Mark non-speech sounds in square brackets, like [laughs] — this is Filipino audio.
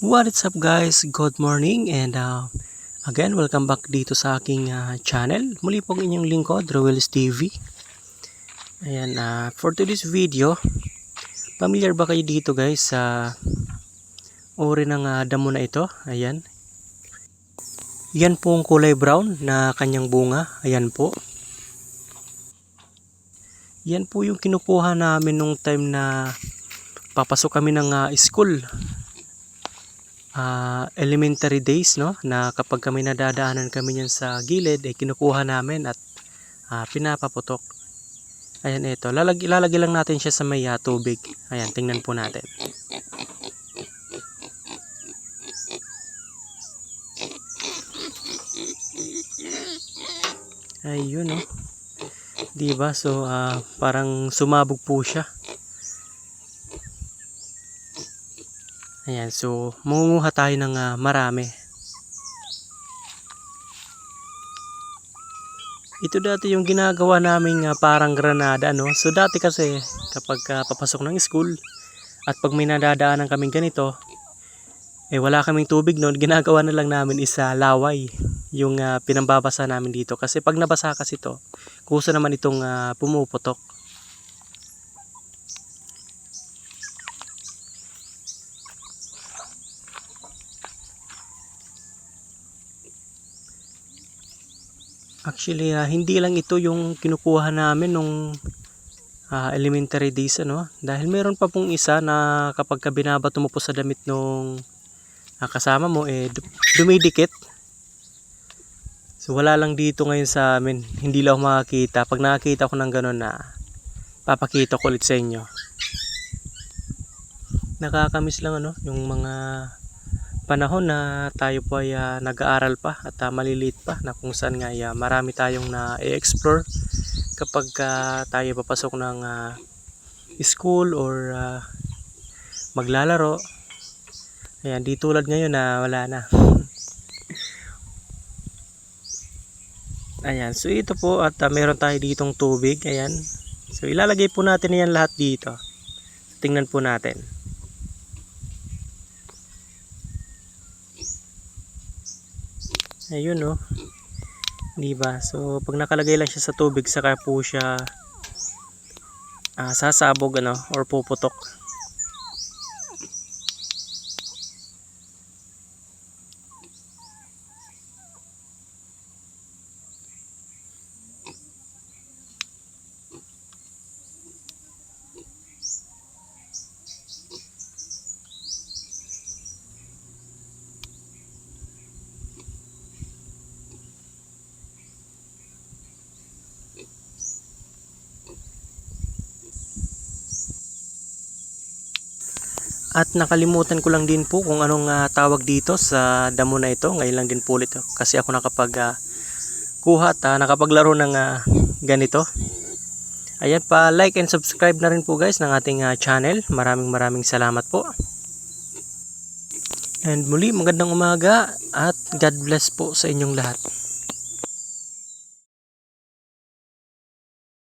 What is up guys? Good morning and uh, again welcome back dito sa aking uh, channel. Muli po ang inyong lingkod, Rowells TV. Ayan, uh, for today's video, familiar ba kayo dito guys sa uri ng uh, damo na ito? Ayan. Yan po ang kulay brown na kanyang bunga. Ayan po. Yan po yung kinukuha namin nung time na papasok kami ng uh, school ah, elementary days no? Na kapag kami nadadaanan kami niyan sa gilid ay kinukuha namin at ah, pinapaputok. Ayan ito lalag ilalagay lang natin siya sa may ah, tubig. Ayan tingnan po natin. Ayun no? Di ba? So ah, parang sumabog po siya Ayan, so mangunguha tayo ng ah, marami. Ito dati yung ginagawa naming ah, parang granada, no? So dati kasi kapag ah, papasok ng school at pag may nadadaanan kaming ganito, eh wala kaming tubig noon, [laughs] ginagawa na lang namin isa laway yung ah, pinambabasa namin dito. Kasi pag nabasa kasi to, kusa naman itong ah, pumuputok. Actually, ah, hindi lang ito yung kinukuha namin nung ah, elementary days ano dahil meron pa pong isa na kapag ka binabato mo po sa damit nung ah, kasama mo eh du- dumidikit. So wala lang dito ngayon sa amin. Hindi lang makakita. Pag nakakita ko ng ganun na papakita ko ulit sa inyo. Nakakamiss lang ano yung mga panahon na tayo po ay ah, nag-aaral pa at ah, maliliit pa na kung saan nga ay, ah, marami tayong na i-explore kapag ah, tayo papasok ng ah, school or ah, maglalaro. Ayan, di tulad ngayon na wala na. [laughs] Ayan, so ito po at ah, meron tayo ditong tubig. Ayan. So ilalagay po natin yan lahat dito. Tingnan po natin. Ayun no. 'Di ba? So pag nakalagay lang siya sa tubig saka po siya ah, sasabog ano or puputok. At nakalimutan ko lang din po kung anong ah, tawag dito sa damo na ito. Ngayon lang din po ulit oh, kasi ako nakapag ah, kuha at ah, nakapaglaro ng ah, ganito. Ayan pa like and subscribe na rin po guys ng ating ah, channel. Maraming maraming salamat po. And muli magandang umaga at God bless po sa inyong lahat.